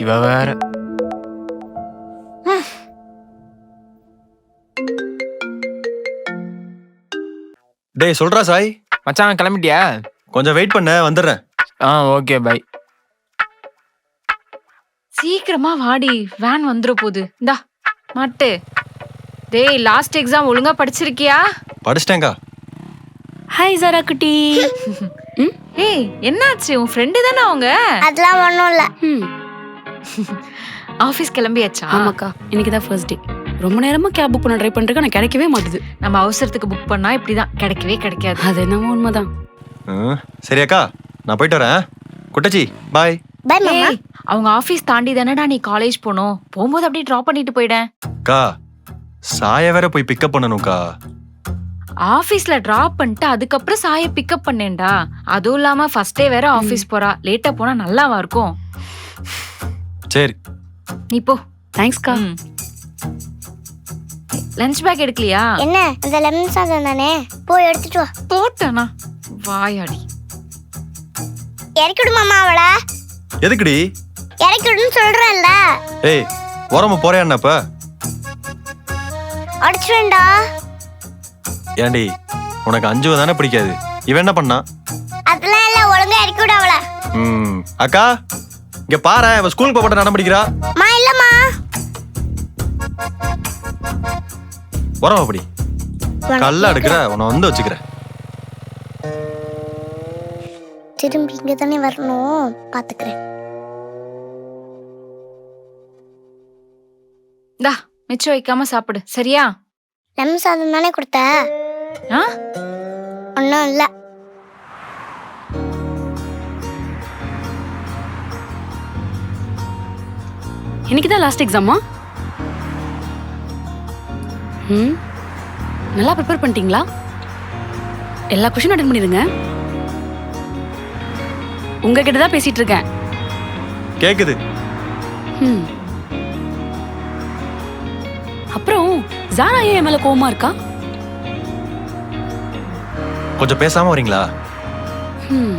இவ வேற டேய் சொல்றா சாய். மச்சான் கிளம்பிட்டியா? கொஞ்சம் வெயிட் பண்ண வந்துடுறேன். ஆ ஓகே பை சீக்கிரமா வாடி வேன் வந்துட போகுது இந்தா மாட்டு. டேய் லாஸ்ட் எக்ஸாம் ஒழுங்கா படிச்சிருக்கியா? படிச்சிட்டேங்க்கா ஹாய் ஜரா குட்டி. ஏய் என்னாச்சு? உன் ஃப்ரெண்டு தானே அவங்க? அதெல்லாம் ஒன்றும் இல்லை. ம் ஆபீஸ் கிளம்பியாச்சா? ஆமாக்கா இன்னைக்கு தான் ஃபர்ஸ்ட் டே ரொம்ப நேரமா கேப் புக் பண்ண ட்ரை பண்ணிருக்கேன் ஆனால் கிடைக்கவே மாட்டுது. நம்ம அவசரத்துக்கு புக் பண்ணா இப்படிதான். கிடைக்கவே கிடைக்காது. அது என்னமோ உண்மைதான். ம், சரி அக்கா நான் போயிட்டு வரேன். குட்டச்சி பாய் பை மாமா. ஏய் அவங்க ஆபீஸ் தாண்டி தானடா நீ காலேஜ் போகணும் போகும்போது அப்படியே ட்ராப் பண்ணிட்டு போயிடேன் அக்கா சாய வேற போய் பிக்கப் பண்ணணும்க்கா. ஆபீஸ்ல டிராப் பண்ணிட்டு அதுக்கப்புறம் சாய பிக்கப் பண்ணேன்டா. அதுவும் இல்லாம ஃபர்ஸ்ட் டே வேற ஆபீஸ் போறா. லேட்டா போனா நல்லாவா இருக்கும்? சரி. நீ போ. தேங்க்ஸ்க்கா லஞ்ச் பேக் எடுக்கலையா? என்ன? அந்த லெமன் சாதம் தானே? போய் எடுத்துட்டு வா. போட்டேனா? வாயாடி. இறக்கி விடு மாமா அவளை எதுக்குடி? இறக்கி விடுன்னு சொல்றேன்ல. ஏய் உரம போறியாண்ணா இப்ப? அடிச்சுவேண்டா ஏண்டி உனக்கு அஞ்சு தானே பிடிக்காது? இவன் என்ன பண்ணா? அதெல்லாம் இல்லை ஒழுங்கா இறக்கி விடு அவளை. ம் அக்கா இங்க பாரு இவ ஸ்கூலுக்கு போக நடம் பிடிக்கிறா மா இல்லம்மா. உரம் அப்படி. கல்ல எடுக்கிற உன்னை வந்து வச்சுக்கிறேன் திரும்பி இங்க தானே வரணும். பாத்துக்கிறேன். மிச்சம் வைக்காம சாப்பிடு. சரியா? லெமன் சாதம் தானே கொடுத்த? ஆ? ஒன்றும் இல்லை. இன்னைக்கு தான் லாஸ்ட் எக்ஸாமா ம். நல்லா ப்ரிப்பேர் பண்ணிட்டீங்களா? எல்லா கொஷினும் அட்டன் பண்ணிடுங்க. உங்ககிட்ட தான் பேசிட்டு இருக்கேன். கேக்குது. ம். ஜாரா ஏன் என் மேல கோவமா இருக்கா? கொஞ்சம் பேசாம வரீங்களா? ம்